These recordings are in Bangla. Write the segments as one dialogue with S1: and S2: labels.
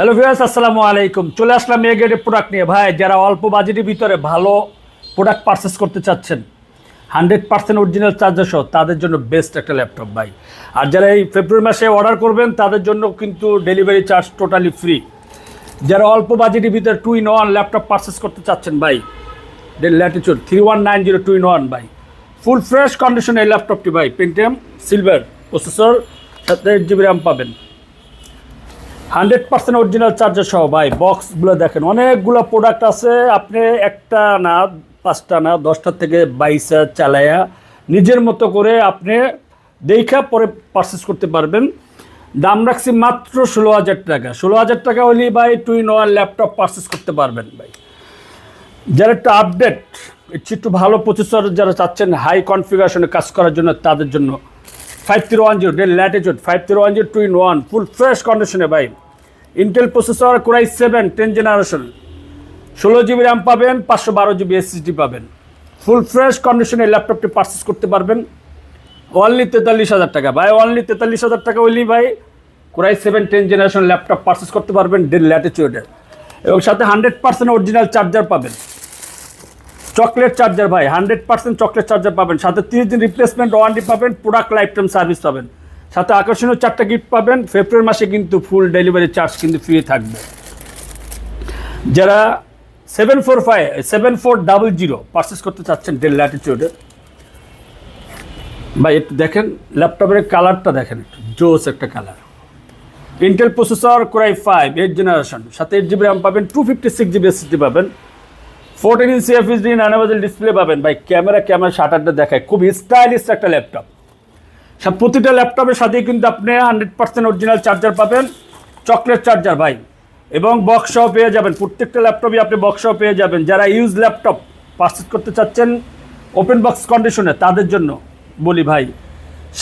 S1: হ্যালো ভিউয়ার্স আসসালামু আলাইকুম। চলে আসলাম এ গ্রেডের প্রোডাক্ট নিয়ে। ভাই, যারা অল্প বাজেটের ভিতরে ভালো প্রোডাক্ট পারচেস করতে চাচ্ছেন হান্ড্রেড পার্সেন্ট অরিজিনাল চার্জার সহ, তাদের জন্য বেস্ট একটা ল্যাপটপ ভাই। আর যারা এই ফেব্রুয়ারি মাসে অর্ডার করবেন, তাদের জন্য কিন্তু ডেলিভারি চার্জ টোটালি ফ্রি যারা অল্প বাজেটের ভিতরে two in one laptop purchase করতে চাচ্ছেন, ভাই latitude three one nine zero two in one ভাই। ফুল ফ্রেশ কন্ডিশনে এই ল্যাপটপটি ভাই Pentium silver processor eight GB RAM পাবেন। হান্ড্রেড পার্সেন্ট অরিজিনাল চার্জার সহ, ভাই, বক্সগুলো দেখেন, অনেকগুলো প্রোডাক্ট আছে, আপনি একটা না, পাঁচটা না, দশটা থেকে বাইশটা চালায়া নিজের মতো করে আপনি দেখা পরে পারচেস করতে পারবেন। দাম রাখছি মাত্র ষোলো হাজার টাকা। ষোলো হাজার টাকা হলেই ভাই two in one laptop purchase করতে পারবেন, ভাই। যারা একটু আপডেট একটু ভালো প্রসেসর যারা চাচ্ছেন হাই কনফিগারেশনে কাজ করার জন্য, তাদের জন্য five zero one zero Dell latitude five zero one zero two in one full fresh কন্ডিশনে ভাই। Intel processor core i seven ten generation ষোলো জিবি র্যাম পাবেন, পাঁচশো বারো জিবি এসএসডি পাবেন। ফুল ফ্রেশ কন্ডিশনে ল্যাপটপটি পারচেস করতে পারবেন। অনলি তেতাল্লিশ হাজার টাকা। ভাই অনলি তেতাল্লিশ হাজার টাকা হইলেই ভাই। Core i seven ten generation laptop purchase করতে পারবেন ডেল ল্যাটিচিউডের এবং সাথে হান্ড্রেড পার্সেন্ট অরিজিনাল চার্জার পাবেন। চকলেট চার্জার ভাই, হান্ড্রেড পার্সেন্ট চকলেট চার্জার পাবেন। সাথে তিরিশ দিন রিপ্লেসমেন্ট ওয়ারেন্টি পাবেন প্রোডাক্ট লাইফ টাইম সার্ভিস পাবেন। সাথে আকর্ষণীয় চারটা গিফট পাবেন ফেব্রুয়ারি মাসে কিন্তু ফুল ডেলিভারি চার্জ কিন্তু ফ্রি থাকবে। যারা seven four five seven four double zero purchase করতে চাচ্ছেন ডেল ল্যাটিচিউডে ভাই, একটু দেখেন ল্যাপটপের কালারটা দেখেন একটু, জোস একটা colour Intel processor core i five eight generation সাথে এইট জিবি র্যাম পাবেন two fifty six GB SSD পাবেন। ফোরটিন ইঞ্চি এফএসডি নানাবাজেল ডিসপ্লে পাবেন। ভাই, ক্যামেরা ক্যামেরা শাটারটা দেখায়। খুব স্টাইলিশ একটা ল্যাপটপ সব প্রতিটা ল্যাপটপের সাথেই কিন্তু আপনি হান্ড্রেড পার্সেন্ট অরিজিনাল চার্জার পাবেন। চকলেট চার্জার ভাই। এবং বক্সও পেয়ে যাবেন। প্রত্যেকটা ল্যাপটপই আপনি বক্সও পেয়ে যাবেন। যারা ইউজ ল্যাপটপ পারচেস করতে চাচ্ছেন ওপেন বক্স কন্ডিশনে তাদের জন্য বলি, ভাই,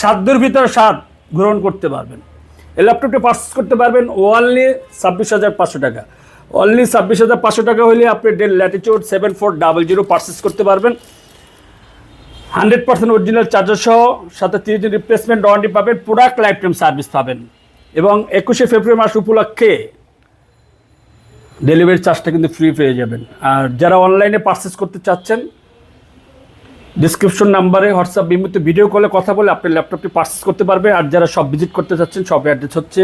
S1: সাধ্যের ভিতরে স্বাদ গ্রহণ করতে পারবেন। এই ল্যাপটপটি পারচেস করতে পারবেন ওয়ানলি ছাব্বিশ হাজার পাঁচশো টাকা। অনলি ছাব্বিশ হাজার পাঁচশো টাকা হলে আপনি Dell latitude seven four double zero purchase করতে পারবেন। হান্ড্রেড পার্সেন্ট অরিজিনাল চার্জার সহ, সাথে তিরিশ দিন রিপ্লেসমেন্ট ওয়ারেন্টি পাবেন প্রোডাক্ট লাইফ টাইম সার্ভিস পাবেন। এবং একুশে ফেব্রুয়ারি মাস উপলক্ষে ডেলিভারি চার্জটা কিন্তু ফ্রি পেয়ে যাবেন। আর যারা অনলাইনে পারচেস করতে চাচ্ছেন ডিসক্রিপশন নাম্বারে হোয়াটসঅ্যাপ বিমুক্ত ভিডিও কলে কথা বলে আপনি ল্যাপটপটি পারচেস করতে পারবে। আর যারা সব ভিজিট করতে চাচ্ছেন সব অ্যাড্রেস হচ্ছে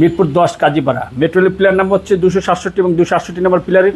S1: মিরপুর দশ কাজীপাড়া। মেট্রোলি প্লেয়ার নাম্বার হচ্ছে দুশো সাতষট্টি এবং দুশো আটষট্টি নম্বর প্লেয়ারের